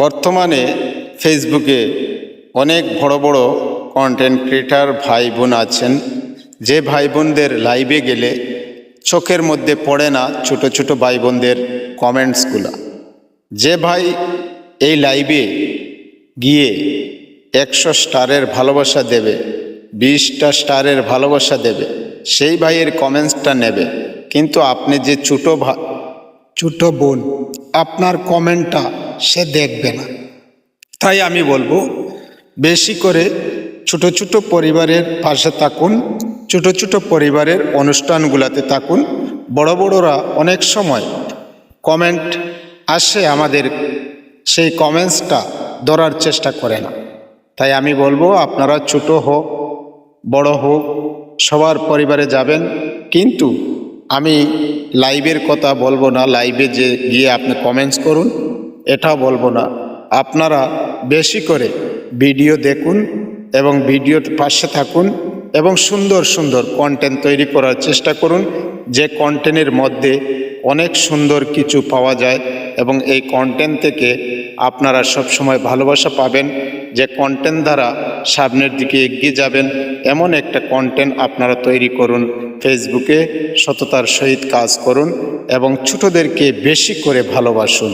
বর্তমানে ফেসবুকে অনেক বড় বড় কন্টেন্ট ক্রিয়েটার ভাই বোন আছেন। যে ভাই বোনদের লাইভে গেলে চোখের মধ্যে পড়ে না ছোট ছোট ভাই বোনদের কমেন্টসগুলো যে ভাই এই লাইভে গিয়ে একশো স্টারের ভালোবাসা দেবে, বিশটা স্টারের ভালোবাসা দেবে, সেই ভাইয়ের কমেন্টসটা নেবে। কিন্তু আপনি যে ছোটো ভা ছোট বোন, আপনার কমেন্টটা সে দেখবে না। তাই আমি বলব, বেশি করে ছোট ছোট পরিবারের পাশে থাকুন, ছোট ছোট পরিবারের অনুষ্ঠানগুলোতে থাকুন। বড় বড়রা অনেক সময় কমেন্ট আসে আমাদের, সেই কমেন্টসটা ধরার চেষ্টা করে না। তাই আমি বলব, আপনারা ছোট হোক, বড় হোক, সবার পরিবারে যাবেন। কিন্তু আমি লাইভের কথা বলব না লাইভে যে গিয়ে আপনি কমেন্টস করুন। এটাও বলব না। আপনারা বেশি করে ভিডিও দেখুন এবং ভিডিওর পাশে থাকুন এবং সুন্দর সুন্দর কন্টেন্ট তৈরি করার চেষ্টা করুন, যে কন্টেন্টের মধ্যে অনেক সুন্দর কিছু পাওয়া যায় এবং এই কন্টেন্ট থেকে আপনারা সবসময় ভালোবাসা পাবেন, যে কন্টেন্ট দ্বারা সামনের দিকে এগিয়ে যাবেন, এমন একটা কন্টেন্ট আপনারা তৈরি করুন ফেসবুকে সততার সহিত কাজ করুন এবং ছোটদেরকে বেশি করে ভালোবাসুন।